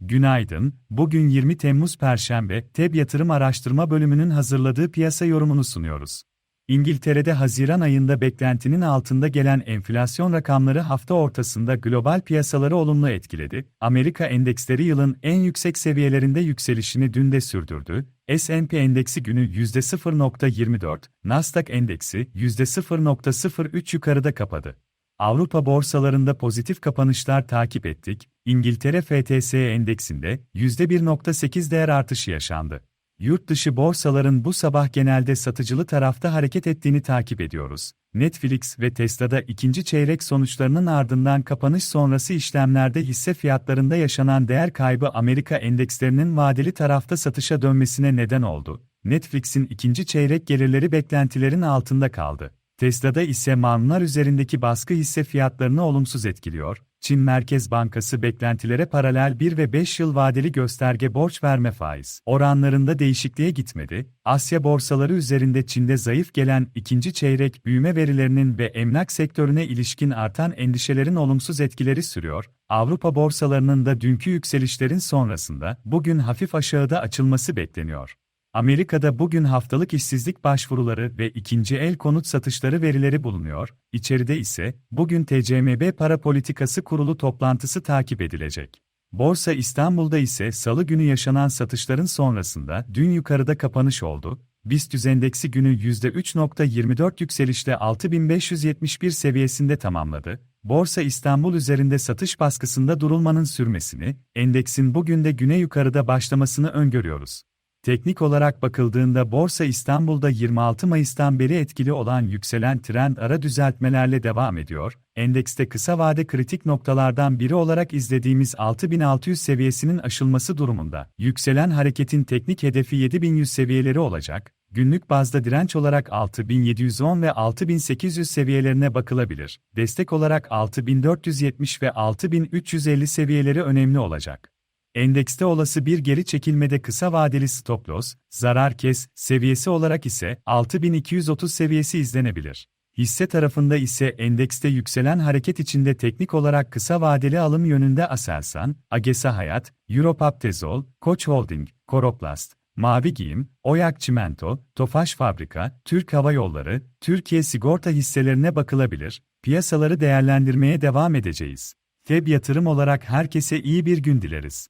Günaydın, bugün 20 Temmuz Perşembe, TEB Yatırım Araştırma Bölümünün hazırladığı piyasa yorumunu sunuyoruz. İngiltere'de Haziran ayında beklentinin altında gelen enflasyon rakamları hafta ortasında global piyasaları olumlu etkiledi. Amerika endeksleri yılın en yüksek seviyelerinde yükselişini dün de sürdürdü. S&P endeksi günü %0.24, Nasdaq endeksi %0.03 yukarıda kapadı. Avrupa borsalarında pozitif kapanışlar takip ettik. İngiltere FTSE endeksinde %1.8 değer artışı yaşandı. Yurt dışı borsaların bu sabah genelde satıcılı tarafta hareket ettiğini takip ediyoruz. Netflix ve Tesla'da ikinci çeyrek sonuçlarının ardından kapanış sonrası işlemlerde hisse fiyatlarında yaşanan değer kaybı Amerika endekslerinin vadeli tarafta satışa dönmesine neden oldu. Netflix'in ikinci çeyrek gelirleri beklentilerin altında kaldı. Tesla'da ise mamlar üzerindeki baskı hisse fiyatlarını olumsuz etkiliyor. Çin Merkez Bankası beklentilere paralel 1 ve 5 yıl vadeli gösterge borç verme faiz oranlarında değişikliğe gitmedi. Asya borsaları üzerinde Çin'de zayıf gelen ikinci çeyrek büyüme verilerinin ve emlak sektörüne ilişkin artan endişelerin olumsuz etkileri sürüyor. Avrupa borsalarının da dünkü yükselişlerin sonrasında bugün hafif aşağıda açılması bekleniyor. Amerika'da bugün haftalık işsizlik başvuruları ve ikinci el konut satışları verileri bulunuyor, içeride ise bugün TCMB Para Politikası Kurulu toplantısı takip edilecek. Borsa İstanbul'da ise salı günü yaşanan satışların sonrasında dün yukarıda kapanış oldu. BIST endeksi günü %3.24 yükselişle 6571 seviyesinde tamamladı. Borsa İstanbul üzerinde satış baskısında durulmanın sürmesini, endeksin bugün de güne yukarıda başlamasını öngörüyoruz. Teknik olarak bakıldığında Borsa İstanbul'da 26 Mayıs'tan beri etkili olan yükselen trend ara düzeltmelerle devam ediyor. Endekste kısa vade kritik noktalardan biri olarak izlediğimiz 6600 seviyesinin aşılması durumunda yükselen hareketin teknik hedefi 7100 seviyeleri olacak. Günlük bazda direnç olarak 6710 ve 6800 seviyelerine bakılabilir. Destek olarak 6470 ve 6350 seviyeleri önemli olacak. Endekste olası bir geri çekilmede kısa vadeli stop loss, zarar kes seviyesi olarak ise 6230 seviyesi izlenebilir. Hisse tarafında ise endekste yükselen hareket içinde teknik olarak kısa vadeli alım yönünde Aselsan, Agesa Hayat, Europap Tezol, Koç Holding, Koroplast, Mavi Giyim, Oyak Çimento, Tofaş Fabrika, Türk Hava Yolları, Türkiye Sigorta hisselerine bakılabilir, piyasaları değerlendirmeye devam edeceğiz. TEB yatırım olarak herkese iyi bir gün dileriz.